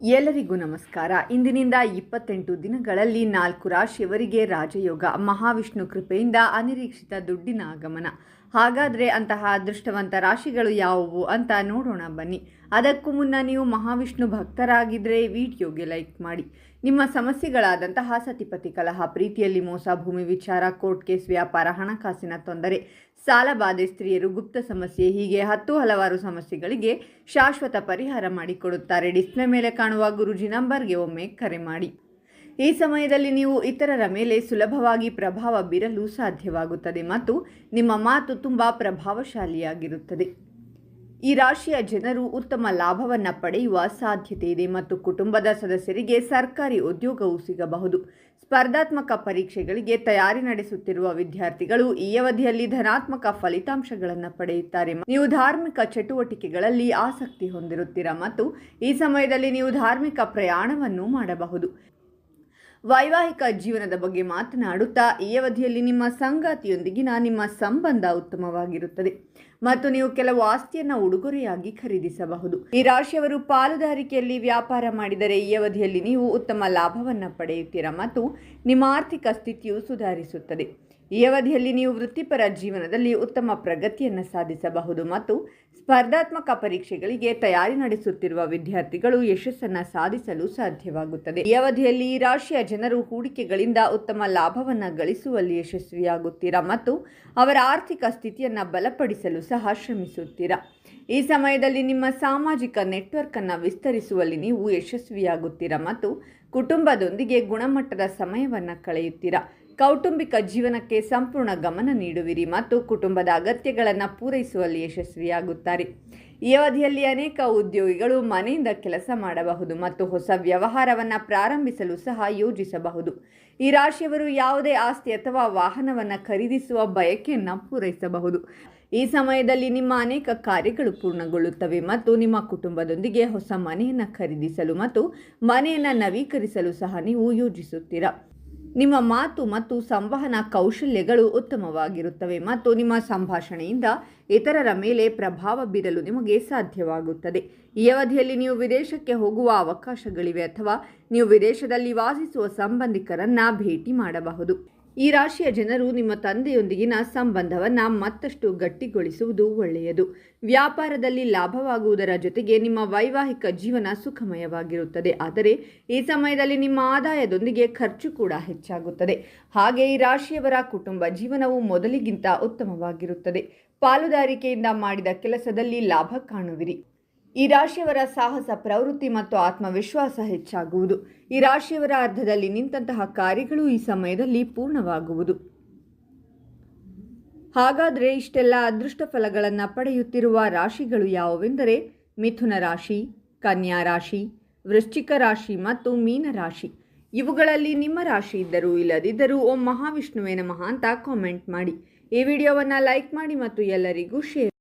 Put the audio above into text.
ಎಲ್ಲರಿಗೂ ನಮಸ್ಕಾರ. ಇಂದಿನಿಂದ ಇಪ್ಪತ್ತೆಂಟು ದಿನಗಳಲ್ಲಿ ನಾಲ್ಕು ರಾಶಿಯವರಿಗೆ ರಾಜಯೋಗ ಮಹಾವಿಷ್ಣು ಕೃಪೆಯಿಂದ ಅನಿರೀಕ್ಷಿತ ದುಡ್ಡಿನ ಆಗಮನ. ಹಾಗಾದರೆ ಅಂತಹ ಅದೃಷ್ಟವಂತ ರಾಶಿಗಳು ಯಾವುವು ಅಂತ ನೋಡೋಣ ಬನ್ನಿ. ಅದಕ್ಕೂ ಮುನ್ನ ನೀವು ಮಹಾವಿಷ್ಣು ಭಕ್ತರಾಗಿದ್ದರೆ ವಿಡಿಯೋಗೆ ಲೈಕ್ ಮಾಡಿ. ನಿಮ್ಮ ಸಮಸ್ಯೆಗಳಾದಂತಹ ಸತಿಪತಿ ಕಲಹ, ಪ್ರೀತಿಯಲ್ಲಿ ಮೋಸ, ಭೂಮಿ ವಿಚಾರ, ಕೋರ್ಟ್ ಕೇಸ್, ವ್ಯಾಪಾರ, ಹಣಕಾಸಿನ ತೊಂದರೆ ಸಾಲಬಾಧೆ ಸ್ತ್ರೀಯರು ಗುಪ್ತ ಸಮಸ್ಯೆ, ಹೀಗೆ ಹತ್ತು ಹಲವಾರು ಸಮಸ್ಯೆಗಳಿಗೆ ಶಾಶ್ವತ ಪರಿಹಾರ ಮಾಡಿಕೊಡುತ್ತಾರೆ. ಡಿಸ್ಪ್ಲೇ ಮೇಲೆ ಕಾಣುವ ಗುರುಜಿ ನಂಬರ್ಗೆ ಒಮ್ಮೆ ಕರೆ ಮಾಡಿ. ಈ ಸಮಯದಲ್ಲಿ ನೀವು ಇತರರ ಮೇಲೆ ಸುಲಭವಾಗಿ ಪ್ರಭಾವ ಬೀರಲು ಸಾಧ್ಯವಾಗುತ್ತದೆ ಮತ್ತು ನಿಮ್ಮ ಮಾತು ತುಂಬ ಪ್ರಭಾವಶಾಲಿಯಾಗಿರುತ್ತದೆ. ಈ ರಾಶಿಯ ಜನರು ಉತ್ತಮ ಲಾಭವನ್ನು ಪಡೆಯುವ ಸಾಧ್ಯತೆ ಇದೆ ಮತ್ತು ಕುಟುಂಬದ ಸದಸ್ಯರಿಗೆ ಸರ್ಕಾರಿ ಉದ್ಯೋಗವೂ ಸಿಗಬಹುದು. ಸ್ಪರ್ಧಾತ್ಮಕ ಪರೀಕ್ಷೆಗಳಿಗೆ ತಯಾರಿ ನಡೆಸುತ್ತಿರುವ ವಿದ್ಯಾರ್ಥಿಗಳು ಈ ಅವಧಿಯಲ್ಲಿ ಧನಾತ್ಮಕ ಫಲಿತಾಂಶಗಳನ್ನು ಪಡೆಯುತ್ತಾರೆ. ನೀವು ಧಾರ್ಮಿಕ ಚಟುವಟಿಕೆಗಳಲ್ಲಿ ಆಸಕ್ತಿ ಹೊಂದಿರುತ್ತೀರಾ ಮತ್ತು ಈ ಸಮಯದಲ್ಲಿ ನೀವು ಧಾರ್ಮಿಕ ಪ್ರಯಾಣವನ್ನು ಮಾಡಬಹುದು. ವೈವಾಹಿಕ ಜೀವನದ ಬಗ್ಗೆ ಮಾತನಾಡುತ್ತಾ, ಈ ಅವಧಿಯಲ್ಲಿ ನಿಮ್ಮ ಸಂಗಾತಿಯೊಂದಿಗಿನ ನಿಮ್ಮ ಸಂಬಂಧ ಉತ್ತಮವಾಗಿರುತ್ತದೆ. ಮತ್ತು ನೀವು ಕೆಲವು ಆಸ್ತಿಯನ್ನು ಉಡುಗೊರೆಯಾಗಿ ಖರೀದಿಸಬಹುದು. ಈ ರಾಶಿಯವರು ಪಾಲುದಾರಿಕೆಯಲ್ಲಿ ವ್ಯಾಪಾರ ಮಾಡಿದರೆ, ಈ ಅವಧಿಯಲ್ಲಿ ನೀವು ಉತ್ತಮ ಲಾಭವನ್ನು ಪಡೆಯುತ್ತೀರಾ ಮತ್ತು ನಿಮ್ಮ ಆರ್ಥಿಕ ಸ್ಥಿತಿಯು ಸುಧಾರಿಸುತ್ತದೆ. ಈ ಅವಧಿಯಲ್ಲಿ ನೀವು ವೃತ್ತಿಪರ ಜೀವನದಲ್ಲಿ ಉತ್ತಮ ಪ್ರಗತಿಯನ್ನು ಸಾಧಿಸಬಹುದು ಮತ್ತು ಸ್ಪರ್ಧಾತ್ಮಕ ಪರೀಕ್ಷೆಗಳಿಗೆ ತಯಾರಿ ನಡೆಸುತ್ತಿರುವ ವಿದ್ಯಾರ್ಥಿಗಳು ಯಶಸ್ಸನ್ನು ಸಾಧಿಸಲು ಸಾಧ್ಯವಾಗುತ್ತದೆ. ಈ ಅವಧಿಯಲ್ಲಿ ರಾಶಿಯ ಜನರು ಹೂಡಿಕೆಗಳಿಂದ ಉತ್ತಮ ಲಾಭವನ್ನು ಗಳಿಸುವಲ್ಲಿ ಯಶಸ್ವಿಯಾಗುತ್ತೀರಾ ಮತ್ತು ಅವರ ಆರ್ಥಿಕ ಸ್ಥಿತಿಯನ್ನು ಬಲಪಡಿಸಲು ಸಹ ಶ್ರಮಿಸುತ್ತೀರಾ? ಈ ಸಮಯದಲ್ಲಿ ನಿಮ್ಮ ಸಾಮಾಜಿಕ ನೆಟ್ವರ್ಕನ್ನು ವಿಸ್ತರಿಸುವಲ್ಲಿ ನೀವು ಯಶಸ್ವಿಯಾಗುತ್ತೀರಾ ಮತ್ತು ಕುಟುಂಬದೊಂದಿಗೆ ಗುಣಮಟ್ಟದ ಸಮಯವನ್ನು ಕಳೆಯುತ್ತೀರಾ? ಕೌಟುಂಬಿಕ ಜೀವನಕ್ಕೆ ಸಂಪೂರ್ಣ ಗಮನ ನೀಡುವಿರಿ ಮತ್ತು ಕುಟುಂಬದ ಅಗತ್ಯಗಳನ್ನು ಪೂರೈಸುವಲ್ಲಿ ಯಶಸ್ವಿಯಾಗುತ್ತಾರೆ. ಈ ಅವಧಿಯಲ್ಲಿ ಅನೇಕ ಉದ್ಯೋಗಿಗಳು ಮನೆಯಿಂದ ಕೆಲಸ ಮಾಡಬಹುದು ಮತ್ತು ಹೊಸ ವ್ಯವಹಾರವನ್ನು ಪ್ರಾರಂಭಿಸಲು ಸಹ ಯೋಜಿಸಬಹುದು. ಈ ರಾಶಿಯವರು ಯಾವುದೇ ಆಸ್ತಿ ಅಥವಾ ವಾಹನವನ್ನು ಖರೀದಿಸುವ ಬಯಕೆಯನ್ನು ಪೂರೈಸಬಹುದು. ಈ ಸಮಯದಲ್ಲಿ ನಿಮ್ಮ ಅನೇಕ ಕಾರ್ಯಗಳು ಪೂರ್ಣಗೊಳ್ಳುತ್ತವೆ ಮತ್ತು ನಿಮ್ಮ ಕುಟುಂಬದೊಂದಿಗೆ ಹೊಸ ಮನೆಯನ್ನು ಖರೀದಿಸಲು ಮತ್ತು ಮನೆಯನ್ನು ನವೀಕರಿಸಲು ಸಹ ನೀವು ಯೋಜಿಸುತ್ತೀರಾ? ನಿಮ್ಮ ಮಾತು ಮತ್ತು ಸಂವಹನ ಕೌಶಲ್ಯಗಳು ಉತ್ತಮವಾಗಿರುತ್ತವೆ ಮತ್ತು ನಿಮ್ಮ ಸಂಭಾಷಣೆಯಿಂದ ಇತರರ ಮೇಲೆ ಪ್ರಭಾವ ಬೀರಲು ನಿಮಗೆ ಸಾಧ್ಯವಾಗುತ್ತದೆ. ಈ ಅವಧಿಯಲ್ಲಿ ನೀವು ವಿದೇಶಕ್ಕೆ ಹೋಗುವ ಅವಕಾಶಗಳಿವೆ ಅಥವಾ ನೀವು ವಿದೇಶದಲ್ಲಿ ವಾಸಿಸುವ ಸಂಬಂಧಿಕರನ್ನ ಭೇಟಿ ಮಾಡಬಹುದು. ಈ ರಾಶಿಯ ಜನರು ನಿಮ್ಮ ತಂದೆಯೊಂದಿಗಿನ ಸಂಬಂಧವನ್ನು ಮತ್ತಷ್ಟು ಗಟ್ಟಿಗೊಳಿಸುವುದು ಒಳ್ಳೆಯದು. ವ್ಯಾಪಾರದಲ್ಲಿ ಲಾಭವಾಗುವುದರ ಜೊತೆಗೆ ನಿಮ್ಮ ವೈವಾಹಿಕ ಜೀವನ ಸುಖಮಯವಾಗಿರುತ್ತದೆ. ಆದರೆ ಈ ಸಮಯದಲ್ಲಿ ನಿಮ್ಮ ಆದಾಯದೊಂದಿಗೆ ಖರ್ಚು ಕೂಡ ಹೆಚ್ಚಾಗುತ್ತದೆ. ಹಾಗೆ ಈ ರಾಶಿಯವರ ಕುಟುಂಬ ಜೀವನವು ಮೊದಲಿಗಿಂತ ಉತ್ತಮವಾಗಿರುತ್ತದೆ. ಪಾಲುದಾರಿಕೆಯಿಂದ ಮಾಡಿದ ಕೆಲಸದಲ್ಲಿ ಲಾಭ ಕಾಣುವಿರಿ. ಈ ರಾಶಿಯವರ ಸಾಹಸ ಪ್ರವೃತ್ತಿ ಮತ್ತು ಆತ್ಮವಿಶ್ವಾಸ ಹೆಚ್ಚಾಗುವುದು. ಈ ರಾಶಿಯವರ ಅರ್ಧದಲ್ಲಿ ನಿಂತಹ ಕಾರ್ಯಗಳು ಈ ಸಮಯದಲ್ಲಿ ಪೂರ್ಣವಾಗುವುದು. ಹಾಗಾದರೆ ಇಷ್ಟೆಲ್ಲ ಅದೃಷ್ಟ ಫಲಗಳನ್ನು ಪಡೆಯುತ್ತಿರುವ ರಾಶಿಗಳು ಯಾವುವೆಂದರೆ ಮಿಥುನ ರಾಶಿ, ಕನ್ಯಾ ರಾಶಿ, ವೃಶ್ಚಿಕ ರಾಶಿ ಮತ್ತು ಮೀನ ರಾಶಿ. ಇವುಗಳಲ್ಲಿ ನಿಮ್ಮ ರಾಶಿ ಇದ್ದರೂ ಇಲ್ಲದಿದ್ದರೂ ಓಂ ಮಹಾವಿಷ್ಣುವೇ ನಮಃ ಅಂತ ಕಾಮೆಂಟ್ ಮಾಡಿ. ಈ ವಿಡಿಯೋವನ್ನು ಲೈಕ್ ಮಾಡಿ ಮತ್ತು ಎಲ್ಲರಿಗೂ ಶೇರ್